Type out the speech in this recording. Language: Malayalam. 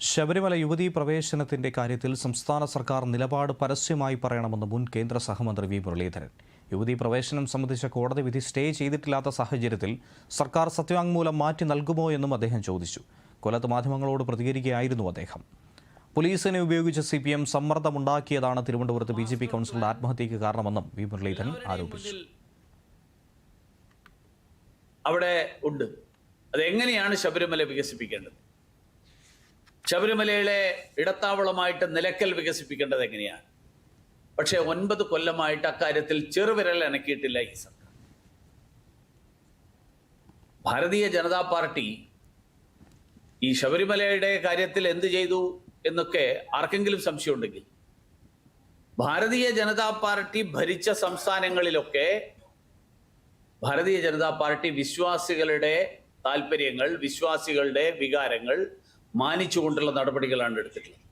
ശബരിമല യുവതീ പ്രവേശനത്തിന്റെ കാര്യത്തിൽ സംസ്ഥാന സർക്കാർ നിലപാട് പരസ്യമായി പറയണമെന്ന് മുൻ കേന്ദ്ര സഹമന്ത്രി വി മുരളീധരൻ. യുവതീ പ്രവേശനം സംബന്ധിച്ച കോടതി വിധി സ്റ്റേ ചെയ്തിട്ടില്ലാത്ത സാഹചര്യത്തിൽ സർക്കാർ സത്യവാങ്മൂലം മാറ്റി നൽകുമോ എന്നും അദ്ദേഹം ചോദിച്ചു. കൊല്ലത്ത് മാധ്യമങ്ങളോട് പ്രതികരിക്കുകയായിരുന്നു അദ്ദേഹം. പോലീസിനെ ഉപയോഗിച്ച് സി പി എം സമ്മർദ്ദമുണ്ടാക്കിയതാണ് തിരുവനന്തപുരത്ത് ബി ജെ പി കൗൺസിലിന്റെ ആത്മഹത്യയ്ക്ക് കാരണമെന്നും വി മുരളീധരൻ ആരോപിച്ചു. അവിടെ ഉണ്ട്. അതെങ്ങനെയാണ് ശബരിമല വികസിപ്പിക്കേണ്ടത്? ശബരിമലയിലെ ഇടത്താവളമായിട്ട് നിലക്കൽ വികസിപ്പിക്കേണ്ടത് എങ്ങനെയാണ്? പക്ഷേ ഒൻപത് കൊല്ലമായിട്ട് അക്കാര്യത്തിൽ ചെറുവിരൽ അനക്കിയിട്ടില്ല ഈ സർക്കാർ. ഭാരതീയ ജനതാ പാർട്ടി ഈ ശബരിമലയുടെ കാര്യത്തിൽ എന്ത് ചെയ്തു എന്നൊക്കെ ആർക്കെങ്കിലും സംശയമുണ്ടെങ്കിൽ ഭാരതീയ ജനതാ പാർട്ടി ഭരിച്ച സംസ്ഥാനങ്ങളിലൊക്കെ ഭാരതീയ ജനതാ പാർട്ടി വിശ്വാസികളുടെ താല്പര്യങ്ങൾ വിശ്വാസികളുടെ വികാരങ്ങൾ മാനിച്ചുകൊണ്ടുള്ള നടപടികളാണ് എടുത്തിട്ടുള്ളത്.